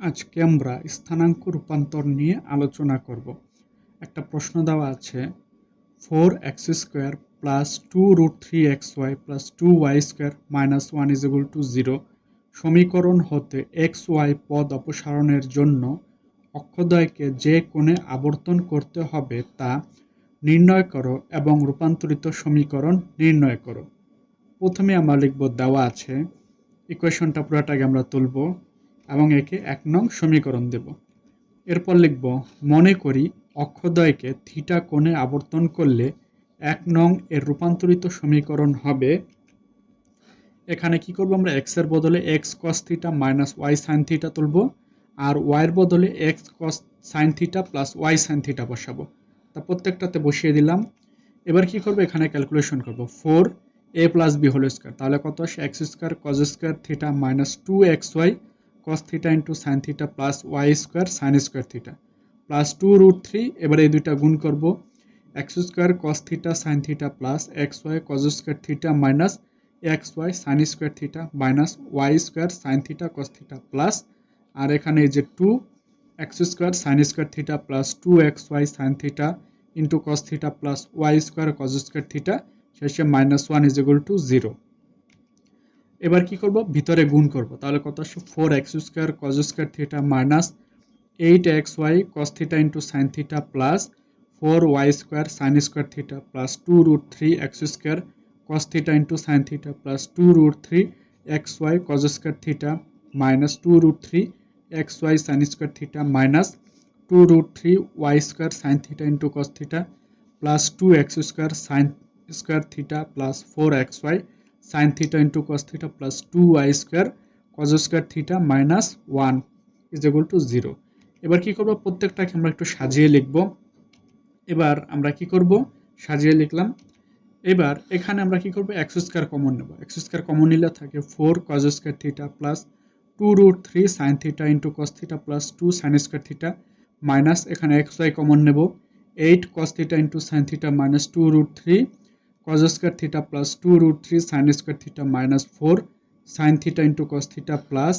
আজকে আমরা স্থানাঙ্ক রূপান্তর নিয়ে আলোচনা করব। একটা প্রশ্ন দেওয়া আছে four x square plus two root three x y plus two y square minus one is equal to zero সমীকরণ হতে এক্স ওয়াই পদ অপসারণের জন্য অক্ষদয়কে যে কোণে আবর্তন করতে হবে তা নির্ণয় করো এবং রূপান্তরিত সমীকরণ নির্ণয় করো। প্রথমে আমরা লিখব দেওয়া আছে ইকুয়েশনটা পুরোটাকে আমরা তুলব। এবং একে এক নং সমীকরণ দেব। এরপর লিখব, মনে করি অক্ষদয়কে থিটা কোণে আবর্তন করলে এক নং এর রূপান্তরিত সমীকরণ হবে। এখানে কি করব আমরা? এক্সের বদলে x cos theta minus y sine theta তুলব আর ওয়াইয়ের বদলে x cos sine theta plus y sine theta বসাবো। তা প্রত্যেকটাতে বসিয়ে দিলাম। এবার কি করব? এখানে ক্যালকুলেশন করব। Four a plus b whole square তাহলে কত আসে? X square cos square theta minus two x y cos theta into sine theta plus y square sine square theta plus two root three এবারে এই দুইটা গুণ করব। X square cos theta sine theta plus x y cos square theta minus x y sine square theta minus y square sine theta cos theta plus আর এখানে এই যে two x square sine square theta plus two x y sine theta into cos theta plus y square cos square theta শেষে minus one is equal to zero এবার কি করব? ভিতরে গুণ করব। তাহলে কত আসছে four x square cos square theta minus eight x y cos theta into sine theta plus four y square sine square theta plus two root three x square cos theta into sine theta plus two root three x y cos square theta minus two root three x y sine square theta minus two root three y square sine theta into cos theta plus two x square sine square theta plus four x y sine theta into cos theta plus two y square cos square theta minus one is equal to zero এবার কি করব? প্রত্যেকটাকে আমরা একটু সাজিয়ে লিখব। এবার আমরা কি করব? সাজিয়ে লিখলাম। এবার এখানে আমরা কি করব? এক্স স্কোয়ার কমন নেব। এক্স স্কোয়ার কমন নিলে থাকে four cos square theta plus two root three sine theta into cos theta plus two sine square theta minus এখানে এক্স ওয়াই কমন নেব। Eight cos theta into sine theta minus two root three cos square theta plus 2 root 3 sin square theta minus 4 sin theta into cos theta plus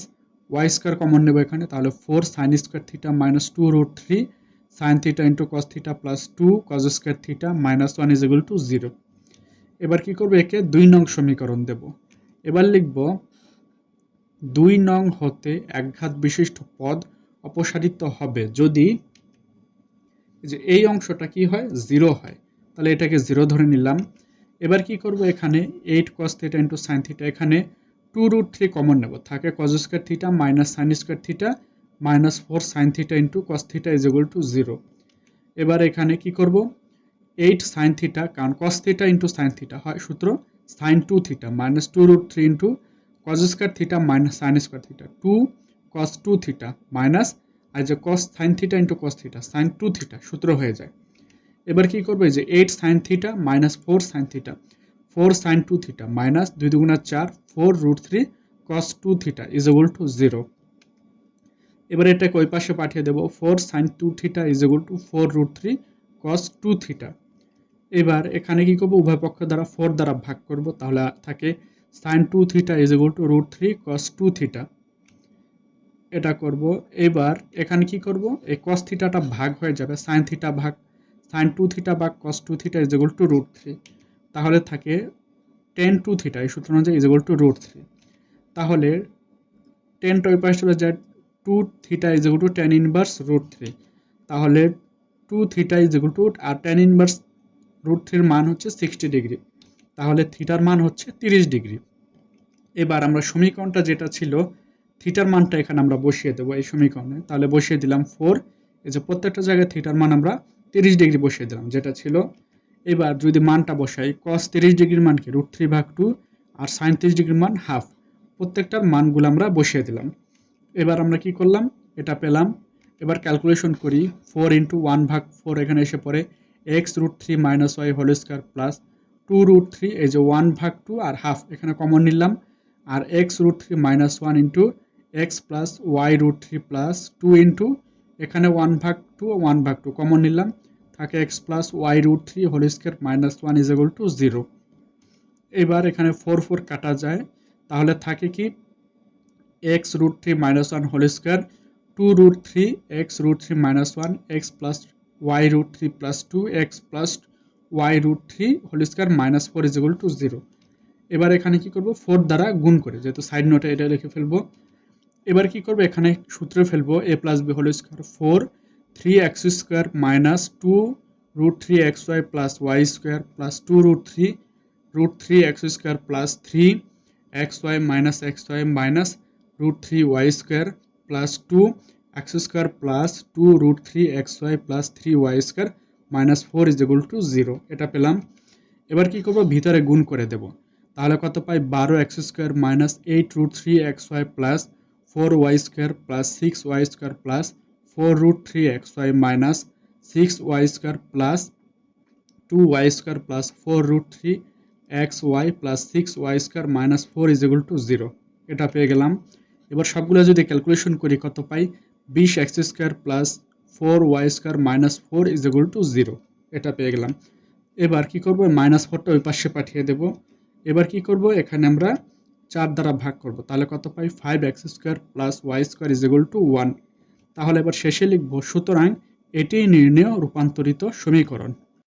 y square common নেব এখানে তাহলে 4 sin square theta minus 2 root 3 sin theta into cos theta plus 2 cos square theta minus 1 is equal to 0 এবার কি করব একে দুই নং সমীকরণ দেব এবার লিখব দুই নং হতে একঘাত বিশিষ্ট পদ অপসারিত হবে যদি যে এই অংশটা কি হয় জিরো হয় তাহলে এটাকে জিরো ধরে নিলাম এবার কি করব এখানে eight cos theta into sine theta এখানে টু রুট থ্রি কমন নেব। থাকে cos square theta minus sine square theta minus four sine theta into cos theta is equal to zero এবার এখানে কি করব? এইট সাইন থিটা কারণ cos theta into sine theta হয় সূত্র sine two theta minus two root three into cos square theta minus sine square theta two cos two theta minus আর যে cos sine theta into cos theta sine two theta সূত্র হয়ে যায়। এবার কি করবে যে eight sine theta minus four sine theta four sine two theta minus দুই দুগুণা চার four root three cos two theta is equal to zero এবার এটাকে ওই পাশে পাঠিয়ে দেবো? Four sine two theta is equal to four root three cos two theta এবার এখানে কি করব? উভয় পক্ষ দ্বারা ফোর দ্বারা ভাগ করব, তাহলে থাকে sine two theta is equal to root three cos two theta এটা করব। এবার এখানে কি করব? এই কস থিটাটা ভাগ হয়ে যাবে সাইন থিটা ভাগ সাইন টু থিটা বা cos two theta is equal to root three তাহলে থাকে টেন টু থিটা এই সূত্র অনুযায়ী is equal to root three তাহলে টেন টু পাশে চলে যায় two theta is equal to tan inverse root three তাহলে two theta is equal to R tan inverse root থ্রির মান হচ্ছে সিক্সটি ডিগ্রি তাহলে থিটার মান হচ্ছে তিরিশ ডিগ্রি এবার আমরা সমীকরণটা যেটা ছিল থিটার মানটা এখানে আমরা বসিয়ে দেবো এই সমীকরণে, তাহলে বসিয়ে দিলাম ফোর এই যে প্রত্যেকটা জায়গায় থিটার মান আমরা তিরিশ ডিগ্রি বসিয়ে দিলাম, যেটা ছিল এবার যদি মানটা বসাই কস তিরিশ ডিগ্রির মান কি রুট থ্রি ভাগ টু আর সাঁত্রিশ ডিগ্রির মান হাফ প্রত্যেকটার মানগুলো আমরা বসিয়ে দিলাম। এবার আমরা কি করলাম? এটা পেলাম। এবার ক্যালকুলেশন করি ফোর ইন্টু ওয়ান ভাগ ফোর এখানে এসে পড়ে x root three minus y whole square plus two root three এই যে ওয়ান ভাগ টু আর হাফ এখানে কমন নিলাম। আর x root three minus one into x plus y root three plus two into এখানে ওয়ান ভাগ টু ওয়ান ভাগ two common নিলাম। থাকে x plus y root three whole square minus one is equal to zero এবার এখানে four four কাটা যায়। তাহলে থাকে কি? X root three minus one whole square two root three x root three minus one x plus y root three plus two x plus y root three whole square minus four is equal to zero এবার এখানে কি করব? Four দ্বারা গুণ করে, যেহেতু side নোটে এটা লিখে ফেলব। এবার কি করব? এখানে সূত্রে ফেলব a plus b whole square four three x square minus two root three x y plus y square plus two root three root three x square plus three x y minus x y minus root three y square plus two x square plus two root three x y plus three y square minus four is equal to zero এটা পেলাম। এবার কি করব? ভিতরে গুণ করে দেব। তাহলে কত পাই? বারো x square minus eight root three x y plus four y square plus six y square plus four root three x y minus six y square plus two y square plus four root three x y plus six y square minus four is to zero এটা পেয়ে গেলাম। এবার সবগুলো যদি calculation করি, কত পাই? বিশ x square plus four y square minus four is to zero এটা পেয়ে গেলাম। এবার কি করব? মাইনাস ফোরটা ওই পাশে পাঠিয়ে দেব। এবার কি করব? এখানে আমরা চার দ্বারা ভাগ করব। তাহলে কত পাই? Five x square plus y square is equal to one তাহলে এবার শেষে লিখব, সুতরাং এটিই নির্ণয় রূপান্তরিত সমীকরণ।